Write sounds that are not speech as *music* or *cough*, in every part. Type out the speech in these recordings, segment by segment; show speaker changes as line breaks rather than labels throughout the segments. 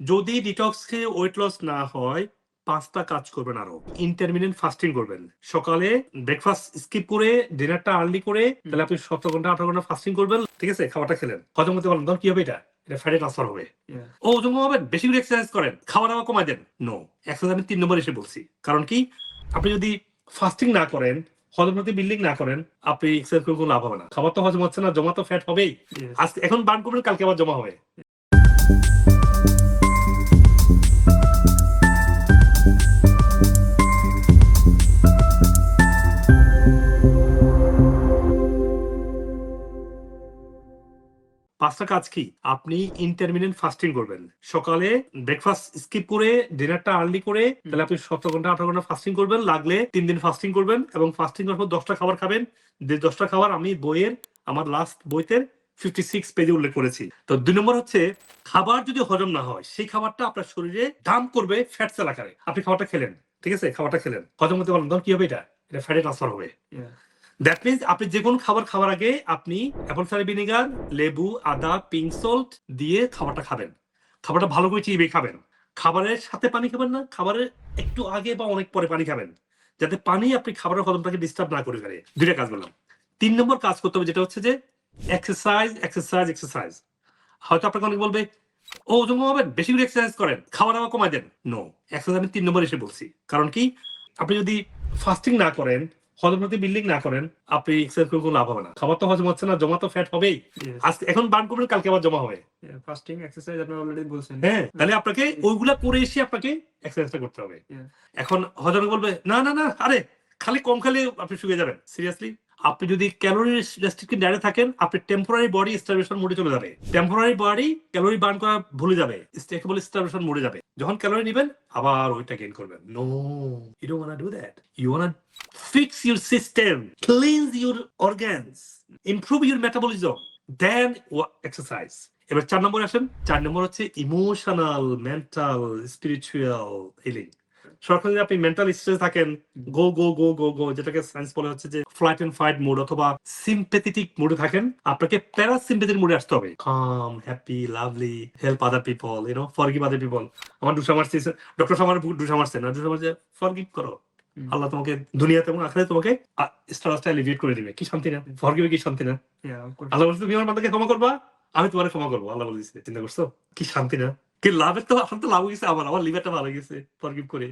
যদি ডিটক্স খেয়ে weight loss না হয় পাঁচটা কাজ করবেন আরও। ইন্টারমিডিয়েন্ট ফাস্টিং করবেন। সকালে ব্রেকফাস্ট স্কিপ করে ডিনারটা আর্লি করে তাহলে আপনি সতেরো ঘণ্টা আঠারো ঘণ্টা ফাস্টিং করবেন। ঠিক আছে খাবারটা খেলেন। হজম করতে পারলেন। তখন কি হবে এটা? এটা ফ্যাটে ট্রান্সফার হবে। ও ওজন কমাবেন? বেশি করে এক্সারসাইজ করেন। খাওয়া দাওয়া কমায় দেন। নো এক্সারসাইজ আমি তিন নম্বর এসে বলছি। কারণ কি? আপনি যদি ফাস্টিং না করেন হজমতি বিল্ডিং না করেন আপনি এক্সারসাইজ করে কোনো লাভ হবে না। খাবার তো হজম হচ্ছে না জমা তো ফ্যাট হবেই। আজকে এখন বার্ন করবেন কালকে আবার জমা হবে। পাঁচটা কাজ কি? আপনি ইন্টারমিডিয়েন্ট ফাস্টিং করবেন। সকালে ব্রেকফাস্ট স্কিপ করে ডিনারটা আর্লি করে তাহলে আপনি সতেরো ঘণ্টা আঠারো ঘণ্টা ফাস্টিং করবেন। লাগলে তিন দিন ফাস্টিং করবেন এবং ফাস্টিং করার পর দশটা খাবার খাবেন। যে দশটা খাবার আমি বইয়ের আমার লাস্ট বইতে ফিফটি সিক্স পেজে উল্লেখ করেছি। তো দুই নম্বর হচ্ছে খাবার যদি হজম না হয় সেই খাবারটা আপনার শরীরে দাম করবে ফ্যাট সেল আকারে। আপনি খাবারটা খেলেন ঠিক আছে? খাবারটা খেলেন। হজম করতে পারলেন তখন কি হবে এটা? এটা ফ্যাটে ট্রান্সফার হবে. দ্যাট মিনস আপনি যে কোনো খাবার খাওয়ার আগে আপনি অ্যাপল সাইডার ভিনেগার লেবু, আদা পিঙ্ক সল্ট দিয়ে খাবারটা খাবেন। খাবারটা ভালো করে চিবিয়ে খাবেন। খাবারের সাথে পানি খাবেন না, খাবারের একটু আগে বা অনেক পরে পানি খাবেন। যাতে পানি আপনি খাবারের হজমটাকে ডিস্টার্ব না করে ফেলে। দুইটা কাজ বললাম তিন নম্বর কাজ করতে হবে যেটা হচ্ছে যে এক্সারসাইজ এক্সারসাইজ এক্সারসাইজ হয়তো আপনাকে অনেক বলবে ও ওজন কমাবেন, বেশি করে এক্সারসাইজ করেন খাওয়া দাওয়া কমায় দেন। নো এক্সারসাইজ আমি তিন নম্বর এসে বলছি। কারণ কি? আপনি যদি ফাস্টিং না করেন হজমতি বিল্ডিং না করেন আপনি এক্সারসাইজ করে কোনো লাভ হবে না। খাবার তো হজম হচ্ছে না জমা তো ফ্যাট হবেই। আজকে এখন বার্ন করবেন কালকে আবার জমা হবে।
ফাস্টিং এক্সারসাইজ আপনি অলরেডি বলছেন।
হ্যাঁ তাহলে আপনাকে ওইগুলা করে এসে আপনাকে এক্সারসাইজটা করতে হবে। এখন হজম বলবে না না না আরে খালি কম খালি আপনি শুয়ে যাবেন। সিরিয়াসলি আপনি যদি ক্যালোরি রেস্ট্রিক্টেড ডায়েটে থাকেন, আপনি টেম্পোরারি বডি স্টারভেশন মোডে চলে যাবে। টেম্পোরারি বডি ক্যালোরি বার্ন করা ভুলে যাবে। স্টেকেবল স্টারভেশন মোডে যাবে। যখন ক্যালোরি নেবেন, আবার ওইটা গেইন করবেন। No you don't want do that you want fix your system cleanse your organs improve your metabolism then exercise এবার চার নম্বর আসেন। চার নম্বর হচ্ছে ইমোশনাল মেন্টাল স্পিরিচুয়াল হিলিং সরকার যদি আপনি মেন্টাল স্ট্রেস থাকেন গো গো গো গো গো যেটাকে সায়েন্স বলে হচ্ছে যে ফ্লাইট এন্ড ফাইট মোড অথবা সিম্পেথেটিক মোডে থাকেন আপনাকে প্যারাসিম্পেথিক মোডে আসতে হবে। Calm happy lovely help other people you know forgive other people আমার দুশো মারছে ডক্টর আমার দুশো মারছে না দুশো মারছে ফরগিভ করো। আল্লাহ তোমাকে দুনিয়াতে এবং আখড়ে তোমাকে স্ট্রেসটা এলিভিয়েট করে দিবে। কি শান্তি না? ফরগিভে কি শান্তি না? আল্লাহ বলছে তুমি আমার বান্দাকে ক্ষমা করবা আমি তোমার ক্ষমা করব। আল্লাহ বলেছে চিন্তা করছ? কি শান্তি না? কি লাভের তো আপনার তো লাভ গেছে আমার আমার লিভারটা ভালো গেছে ফরগিভ করে।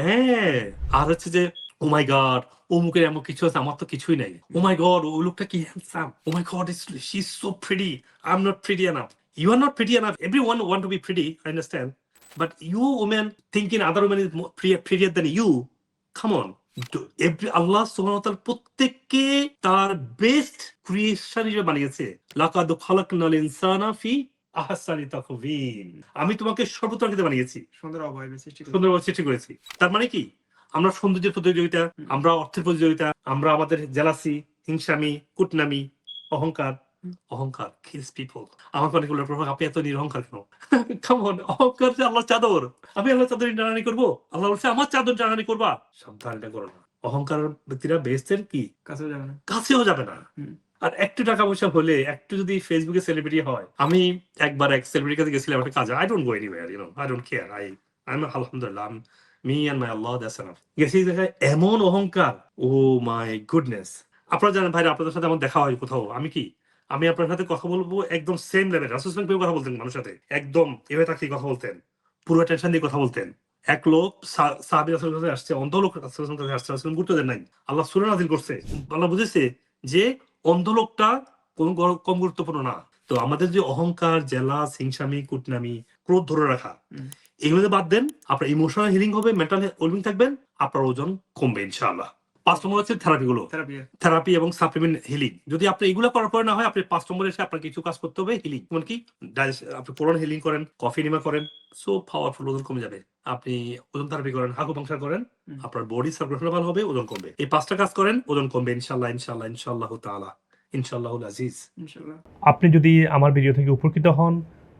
হ্যাঁ আর হচ্ছে যে ও মাই গড অমুকের এমন কিছু আছে, আমার তো কিছুই নাই। ও মাই গড ও লোকটা কি handsome oh my God is she is so pretty I am not pretty enough you are not pretty enough everyone want to be pretty I understand but you women thinking other women is then you come on every আল্লাহ সুবহানাহু প্রত্যেককে তার best creation হিসেবে বানিয়েছে। লাকাদ খালাকনাল ইনসানা ফি আহসানি আমি তোমাকে বানিয়েছি।
সুন্দর অবয়বে সৃষ্টি করে।
সুন্দরভাবে সৃষ্টি করেছি। তার মানে কি? আমরা সৌন্দর্যের প্রতিযোগিতা আমরা অর্থের প্রতিযোগিতা আমরা আমাদের জেলাসি হিংসামি কুটনামি অহংকার অহংকার কিলস পিপল আমাকে অনেক বলে প্রভু আপনি এত নিরহংকার কেন? *laughs* কেমন অহংকার যে আল্লাহ চাদর। আমি আল্লাহ চাদর টানানি করব? আল্লাহ বলছে আমার চাদর টানানি করবা? সাবধান এটা করো না। অহংকার ব্যক্তিরা বেস্টের কি?
কাছেও যাবে না।
কাছেও যাবে না। আর একটু টাকা পয়সা হলে, একটু যদি ফেসবুকে সেলিব্রিটি হয়, আমি একবার এক সেলিব্রিটির কাছে গেছিলাম, একটা কাজে I don't go anywhere you know I don't care I I am আলহামদুলিল্লাহ me and my Allah that's enough গেছি দেখায় এমন অহংকার, ও মাই গুডনেস আপনারা জানেন ভাই আপনাদের সাথে আমার দেখা হয় কোথাও, আমি কি? আমি আপনার সাথে কথা বলব একদম সেম লেভেল রাসুসমান কেউ কথা বলতেন মানুষের সাথে, একদম এভাবে তাকিয়ে কথা বলতেন, পুরো টেনশন দিয়ে কথা বলতেন। এক লোক সাহাবী রাসূলের কাছে আসছে অন্ধ লোক রাসূলের কাছে আসছে রাসূল গুরুত্ব দেন নাই। আল্লাহ সূরা নাযিল করছে। আল্লাহ বুঝেছে যে অন্ধ লোকটা কোন কম গুরুত্বপূর্ণ না। তো আমাদের যে অহংকার জেলা হিংসামি কুটনামি ক্রোধ ধরে রাখা
হুম।
এগুলোতে বাদ দেন আপনার ইমোশনাল হিলিং হবে মেন্টাল ওয়েলবিং থাকবেন আপনার ওজন কমবে ইনশাআল্লাহ। পাঁচ নম্বর হচ্ছে থেরাপি গুলো
থেরাপি
এবং সাপ্লিমেন্ট হিলিং যদি আপনি এগুলো করার পরে না হয় আপনি পাঁচ নম্বরে এসে আপনার কিছু কাজ করতে হবে হিলিং যেমন কি ডাইজেস- আপনি কোরআন হিলিং করেন কফি নিমা করেন সো পাওয়ারফুল ওজন কমে যাবে। আপনি ওজন থেরাপি করেন হাগু পাংশা করেন আপনার বডি সার্কুলেশন ভালো হবে ওজন কমবে। এই পাঁচটা কাজ করেন ওজন কমবে ইনশাল্লাহ ইনশাল্লাহ ইনশাল্লাহ তাআলা। ইনশাল্লাহ আজিজ।
ইনশাআল্লাহ।
আপনি যদি আমার ভিডিও থেকে উপকৃত হন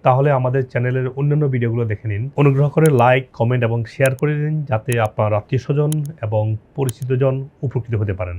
তাহলে আমাদের চ্যানেলের অন্যান্য ভিডিওগুলো দেখে নিন। অনুগ্রহ করে লাইক কমেন্ট এবং শেয়ার করে দিন যাতে আপনার আত্মীয় স্বজন এবং পরিচিতজন উপকৃত হতে পারেন।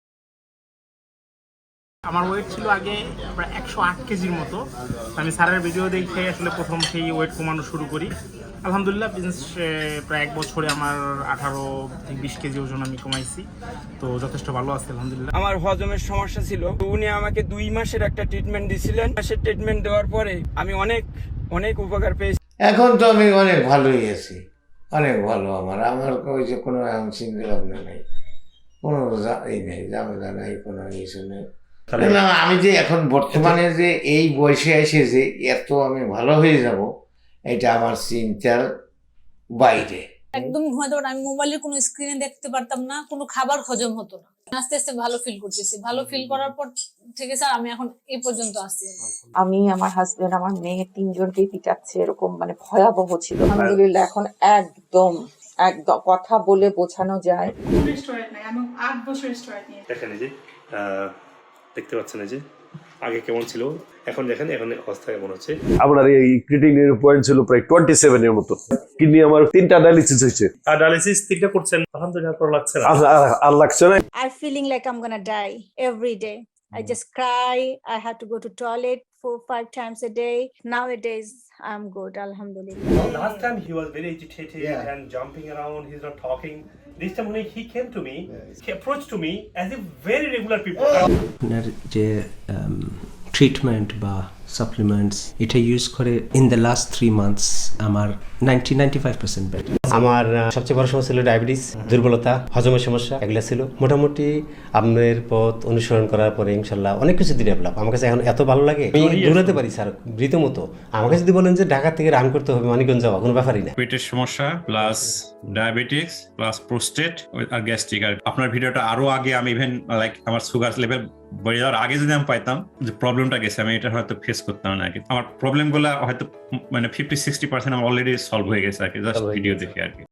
আমার ওয়েট ছিল আগে প্রায় একশো আট কেজির মতো। আমি স্যারের ভিডিও দেখে আসলে প্রথম সেই ওয়েট কমানো শুরু করি। আলহামদুলিল্লাহ বিজনেস প্রায় এক বছরে আমার আঠারো বিশ কেজি ওজন আমি কমাইছি। তো যথেষ্ট ভালো আছে আলহামদুলিল্লাহ।
আমার হজমের সমস্যা ছিল। উনি আমাকে দুই মাসের একটা ট্রিটমেন্ট দিছিলেন। মাসের ট্রিটমেন্ট দেওয়ার পরে আমি অনেক অনেক উপকার পেয়েছি।
এখন তো আমি অনেক ভালোই আছি। অনেক ভালো আমার। আমার ওই যে কোনো এখন চিন্তা ভাবনা নেই। কোনো এই নেই ঝামেলা নাই কোনো কিছু নেই। না, আমি যে এখন বর্তমানে যে এই বয়সে এসে যে এত আমি ভালো হয়ে যাব এটা আমার চিন্তার বাইরে।
একদম ঘুমাতে পারতাম আমি মোবাইলের কোনো স্ক্রিনে দেখতে পারতাম না কোনো খাবার হজম হতো না। আস্তে আস্তে ভালো ফিল করতেছি। ভালো ফিল করার পর থেকে স্যার আমি এখন এই পর্যন্ত আসছি
আমি আমার হাজবেন্ড আমার মেয়ে তিনজনকেই পিটাচ্ছে এরকম মানে ভয়াবহ ছিল। আলহামদুলিল্লাহ এখন একদম একদম কথা বলে বোঝানো যায়।
স্টোরেট নাই আমি আট বছর স্টোরেট নিয়ে।
দেখেন দেখতে পাচ্ছেন এই যে আগে কেমন ছিল এখন দেখেন এখন অবস্থা কেমন হচ্ছে
আপনার এই ক্রিটিনের পয়েন্ট ছিল প্রায় টোয়েন্টি সেভেন এর মতো কিডনি আমার তিনটা ডায়ালিসিস হয়েছে
আর ডায়ালিসিস তিনটা করছেন আলহামদুলিল্লাহ ভালো লাগছে না
আর লাগছে না
I'm feeling like I'm gonna die every day. I just cry. I had to go to toilet four, five times a day. Nowadays, I'm good, alhamdulillah.
Last time he was very agitated and jumping around, he's not talking. This time when he came to me, he approached to me as if very regular people.
যে treatment বা supplements এটা use করে in the last three months আমার ninety ninety five percent better
আমার সবচেয়ে বড় সমস্যা ছিল ডায়াবেটিস দুর্বলতা হজমের সমস্যা এগুলো ছিল। মোটামুটি আপনার পথ অনুসরণ করার পরে ইনশাল্লাহ অনেক কিছু ডেভেলপ আমার কাছে এখন এত ভালো লাগে। আমি দৌড়াতে পারি স্যার রীতিমতো। আমাকে যদি বলেন যে ঢাকা থেকে রান করতে হবে মানিকগঞ্জ যাওয়া কোনো ব্যাপারই না।
পেটের সমস্যা প্লাস ডায়াবেটিস প্লাস প্রোস্টেট আর গ্যাস্ট্রিক আর আপনার ভিডিওটা আরও আগে আমি ইভেন লাইক আমার সুগার লেভেল বেড়ে যাওয়ার আগে যদি আমি পাইতাম যে প্রবলেমটা গেছে আমি এটা হয়তো ফেস করতাম না কি। আমার প্রবলেমগুলো হয়তো মানে ফিফটি সিক্সটি পার্সেন্ট আমার অলরেডি সলভ হয়ে গেছে আর কি। জাস্ট ভিডিও দেখে আর কি।